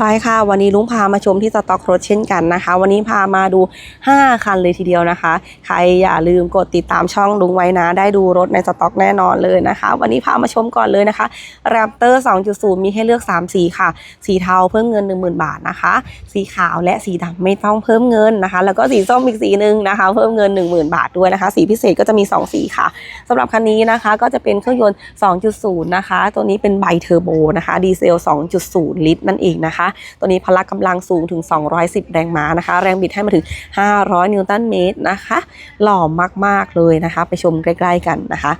ไปค่ะวันนี้ลุงพามาชมที่สต็อกรถเช่นกันนะคะ วันนี้พามาดู 5 คันเลยทีเดียวนะคะ ใครอย่าลืมกดติดตามช่องลุงไว้นะ ได้ดูรถในสต็อกแน่นอนเลยนะคะ วันนี้พามาชมก่อนเลยนะคะ Raptor 2.0 มีให้เลือก 3 สีค่ะ สีเทาเพิ่มเงิน 10,000 บาทนะคะ สีขาวและสีดำไม่ต้องเพิ่มเงินนะคะ แล้วก็สีส้มอีกสีหนึ่งนะคะ เพิ่มเงิน 10,000 บาทด้วยนะคะ สีพิเศษก็จะมี 2 สีค่ะสำหรับคันนี้นะคะก็จะเป็นเครื่องยนต์ 2.0 นะคะ ตัวนี้เป็นไบเทอร์โบนะคะดีเซล 2.0 ลิตรนั่นเองนะคะตัวนี้พละกำลังสูงถึง 210 แรงม้านะคะ แรงบิดให้มาถึง 500 นิวตันเมตรนะคะ หล่อมากๆเลยนะคะ ไปชมใกล้ๆกันนะคะ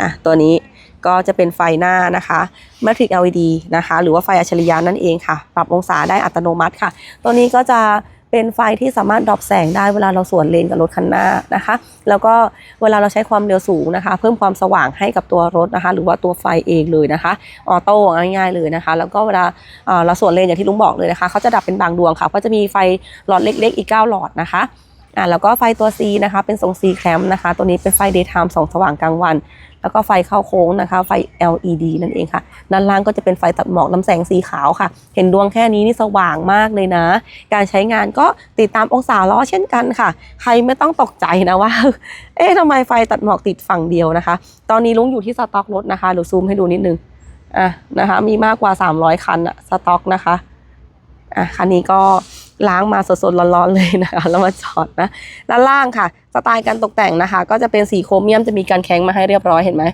อะตัวนี้ก็จะเป็นไฟหน้านะคะแมทริก LED นะคะ หรือว่าไฟอัจฉริยะนั่นเองค่ะ ปรับองศาได้อัตโนมัติค่ะ ตัวนี้ก็จะ เป็นไฟที่สามารถดรอปแสงได้เวลาเราสวนเลนกับรถคันหน้านะคะ แล้วก็เวลาเราใช้ความเร็วสูงนะคะ เพิ่มความสว่างให้กับตัวรถนะคะ หรือว่าตัวไฟเองเลยนะคะออโต้ง่ายๆเลยนะคะ แล้วก็เวลาเอ่อเราสวนเลนอย่างที่ลุงบอกเลยนะคะเขาจะดับเป็นบางดวงค่ะเพราะจะมีไฟหลอดเล็ก ๆ อีก 9 หลอดนะคะ อ่าแล้วก็ไฟตัว C นะคะ เป็นทรง C แคมนะคะ ตัวนี้เป็นไฟ daytime สองสว่างกลางวัน แล้วก็ไฟเข้าโค้งนะคะ ไฟ LED นั่นเองค่ะ ด้านล่างก็จะเป็นไฟตัดหมอกน้ำแสงสีขาวค่ะ เห็นดวงแค่นี้นี่สว่างมากเลยนะ การใช้งานก็ติดตามองศาล้อเช่นกันค่ะ ใครไม่ต้องตกใจนะว่า เอ๊ะทำไมไฟตัดหมอกติดฝั่งเดียวนะคะ ตอนนี้ลุงอยู่ที่สต็อกรถนะคะเดี๋ยวซูมให้ดูนิดนึง อะนะคะ มีมากกว่า 300 คันอะสต็อกนะคะ อะคันนี้ก็ ล้างมาสดๆร้อนๆเลยนะคะแล้วมาจอดนะด้านล่างค่ะ สไตล์การตกแต่งนะคะ ก็จะเป็นสีโครเมียมจะมีการแข้งมาให้เรียบร้อยเห็นไหม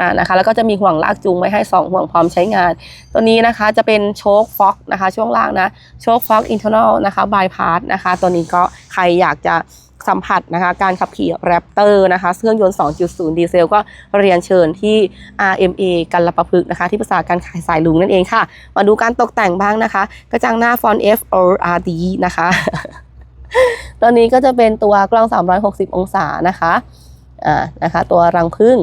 อ่านะคะแล้วก็จะมีห่วงลากจูงไว้ให้ 2 ห่วงพร้อมใช้งาน ตัวนี้นะคะจะเป็นโชคฟ็อกนะคะ ช่วงล่างนะโชคฟ็อกอินเทอร์เนลนะคะบายพาสนะคะ ตัวนี้ก็ใครอยากจะ สัมผัสนะคะ การขับขี่แรปเตอร์นะคะเครื่องยนต์ 2.0 ดีเซล ก็เรียนเชิญที่ RMA กันละประพฤกษ์นะคะ ที่ปรึกษาการขายสายลุงนั่นเองค่ะ มาดูการตกแต่งบ้างนะคะ กระจังหน้าฟอนต์ F O R D นะคะตัวนี้ก็จะเป็นตัวกล้อง 360 องศานะคะอ่านะคะ ตัวรังผึ้ง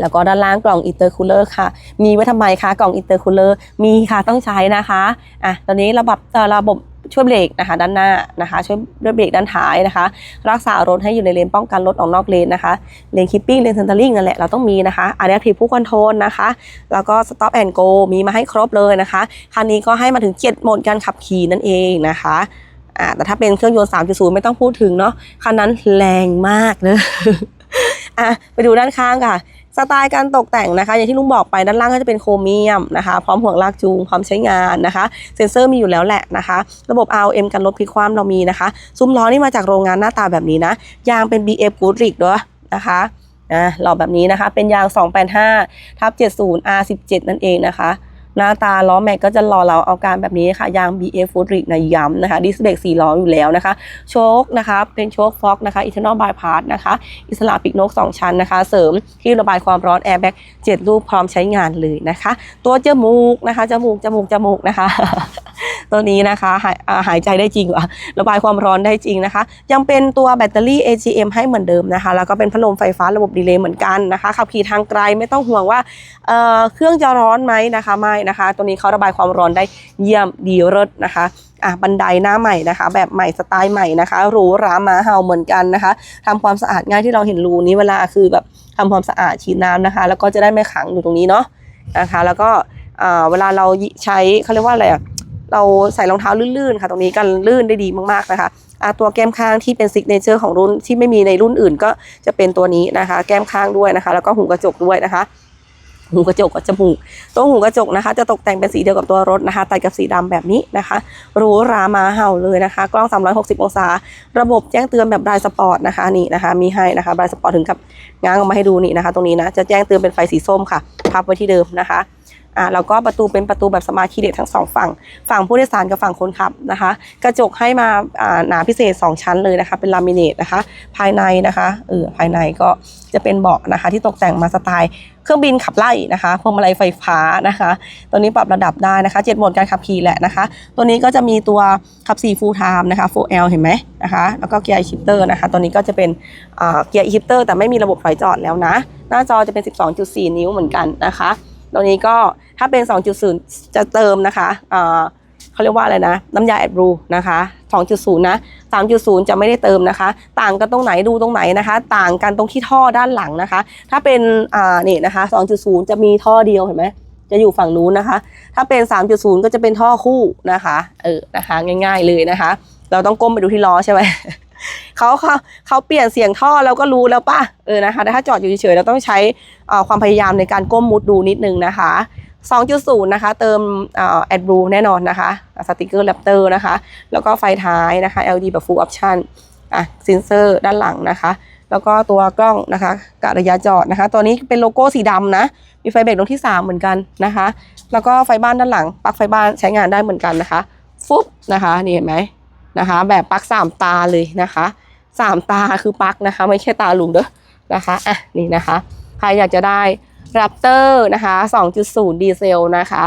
แล้วก็ด้านล่างกล่องอินเตอร์คูลเลอร์ค่ะ มีไว้ทำไมคะ กล่องอินเตอร์คูลเลอร์ มีค่ะ ต้องใช้นะคะ อะ ตอนนี้ระบบต่อระบบ ช่วยเบรกนะคะ ด้านหน้านะคะ ช่วยด้วยเบรกด้านท้ายนะคะ รักษารถให้อยู่ในเลนป้องกันรถออกนอกเลนนะคะเลนคิปปิ้งเลนเซนเตอร์ลิงนั่นแหละเราต้องมีนะคะอะ a p t i v e ผู้คอนโทรลนะคะ แล้วก็ stop and go มีมาให้ครบเลยนะคะคันนี้ก็ให้มาถึง7โหมดการขับขี่นั่นเองนะคะอ่าแต่ถ้าเป็นเครื่องยนต์ 3.0 ไม่ต้องพูดถึงเนาะคันนั้นแรงมากเลยอะไปดูด้านข้างค่ะ สไตล์การตกแต่งนะคะ อย่างที่ลุงบอกไปด้านล่างก็จะเป็นโครเมียมนะคะ พร้อมห่วงลากจูง พร้อมใช้งานนะคะ เซ็นเซอร์มีอยู่แล้วแหละนะคะ ระบบ ROM กันรถพลิกคว่ำเรามีนะคะ ซุ้มล้อนี่มาจากโรงงานหน้าตาแบบนี้นะ ยางเป็น BF Goodrich ด้วยนะคะอะหล่อแบบนี้นะคะ เป็นยาง 285ทับ70 R17 นั่นเองนะคะ หน้าตาล้อแม็กก็จะรอเราเอาการแบบนี้ค่ะยาง B Foodrich นะย้ำนะคะดิสเบรก4ล้ออยู่แล้วนะคะ โชคนะคะเป็นโชคฟ็อกนะคะ internal bypass นะคะ อิสระปีกนก 2 ชั้นนะคะ เสริมที่ระบายความร้อนแอร์แบ็ก7ลูกพร้อมใช้งานเลยนะคะ ตัวจมูกนะคะจมูกจมูกจมูกนะคะ ตัวนี้นะคะหายหายใจได้จริงว่ะระบายความร้อนได้จริงนะคะ ยังเป็นตัวแบตเตอรี่ AGM ให้เหมือนเดิมนะคะ แล้วก็เป็นพัดลมไฟฟ้าระบบดีเลย์เหมือนกันนะคะขับขี่ทางไกลไม่ต้องห่วงว่าเเครื่องจะร้อนไหมนะคะไม่นะคะ ตัวนี้เขาระบายความร้อนได้เยี่ยมดีเลิศนะคะอะบันไดหน้าใหม่นะคะ แบบใหม่สไตล์ใหม่นะคะหรูหราหมาเห่าเหมือนกันนะคะทำความสะอาดง่ายที่เราเห็นรูนี้เวลาคือแบบทำความสะอาดฉีดน้ำนะคะ แล้วก็จะได้ไม่ขังอยู่ตรงนี้เนาะนะคะ แล้วก็เวลาเราใช้เขาเรียกว่าอะไรอะ เราใส่รองเท้าลื่นๆค่ะ ตรงนี้กันลื่นได้ดีมากๆนะคะตัวแก้มข้างที่เป็นซิกเนเจอร์ของรุ่นที่ไม่มีในรุ่นอื่นก็จะเป็นตัวนี้นะคะ แก้มข้างด้วยนะคะ แล้วก็หูกระจกด้วยนะคะหูกระจกกับจมูกตัวหูกระจกนะคะ จะตกแต่งเป็นสีเดียวกับตัวรถนะคะตัดกับสีดำแบบนี้นะคะหรูหรามาเห่าเลยนะคะ กล้อง 360 องศา ระบบแจ้งเตือนแบบบรายสปอร์ตนะคะนี่นะคะ มีให้นะคะบรายสปอร์ตถึงกับง้างออกมาให้ดูนี่นะคะ ตรงนี้นะจะแจ้งเตือนเป็นไฟสีส้มค่ะพับไว้ที่เดิมนะคะ อ่าแล้วก็ประตูเป็นประตูแบบสมาร์ทคีย์เลสทั้งสองฝั่ง ฝั่งผู้โดยสารกับฝั่งคนขับนะคะ กระจกให้มาอ่าหนาพิเศษ 2 ชั้นเลยนะคะ เป็นลามิเนตนะคะ ภายในนะคะเออภายในก็จะเป็นเบาะนะคะ ที่ตกแต่งมาสไตล์เครื่องบินขับไล่นะคะพวงมาลัยไฟฟ้านะคะ ตัวนี้ปรับระดับได้นะคะเจ็ดโหมดการขับขี่แหละนะคะ ตัวนี้ก็จะมีตัวขับ4 full time นะคะ 4L เห็นไหมนะคะ แล้วก็เกียร์ชิปเตอร์นะคะ ตัวนี้ก็จะเป็นเกียร์ชิปเตอร์แต่ไม่มีระบบถอยจอดแล้วนะ หน้าจอจะเป็น 12.4 นิ้วเหมือนกันนะคะ ตัวนี้ก็ถ้าเป็น 2.0 จะเติมนะคะอ่าเขาเรียกว่าอะไรนะ น้ำยาแอดบลูนะคะ 2.0 นะ 3.0 จะไม่ได้เติมนะคะ ต่างกันตรงไหนดูตรงไหนนะคะ ต่างกันตรงที่ท่อด้านหลังนะคะ ถ้าเป็นอ่านี่นะคะ 2.0 จะมีท่อเดียวเห็นไหมจะอยู่ฝั่งนู้นนะคะ ถ้าเป็น 3.0 ก็จะเป็นท่อคู่นะคะ เออ นะคะ ง่าย ๆ เลยนะคะ เราต้องก้มไปดูที่ล้อใช่ไหม เขาเขาเขาเปลี่ยนเสียงท่อเราก็รู้แล้วป่ะเออนะคะแต่ถ้าจอดอยู่เฉยๆเราต้องใช้ความพยายามในการก้มมุดดูนิดนึงนะคะ 2.0 นะคะ เติมแอดบลูแน่นอนนะคะสติกเกอร์แรปเตอร์นะคะ แล้วก็ไฟท้ายนะคะ LED แบบ full option อะเซนเซอร์ด้านหลังนะคะ แล้วก็ตัวกล้องนะคะกะระยะจอดนะคะ ตัวนี้เป็นโลโก้สีดำนะ มีไฟเบรกตรงที่ 3 เหมือนกันนะคะ แล้วก็ไฟบ้านด้านหลังปลั๊กไฟบ้านใช้งานได้เหมือนกันนะคะ ฟุบนะคะ นี่เห็นไหมนะคะ แบบปลั๊กสามตาเลยนะคะ สามตาคือปักนะคะ ไม่ใช่ตาลุงเด้อนะคะอะนี่นะคะใครอยากจะได้ Raptor นะคะ2.0 ดีเซลนะคะ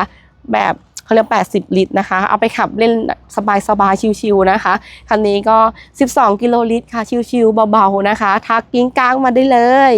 แบบเขาเรียก 80 ลิตรนะคะ เอาไปขับเล่นสบายๆ ชิวๆนะคะ คันนี้ก็ 12 กิโลลิตรค่ะ ชิวๆเบาๆ นะคะ ทักกิ้งก้างมาได้เลย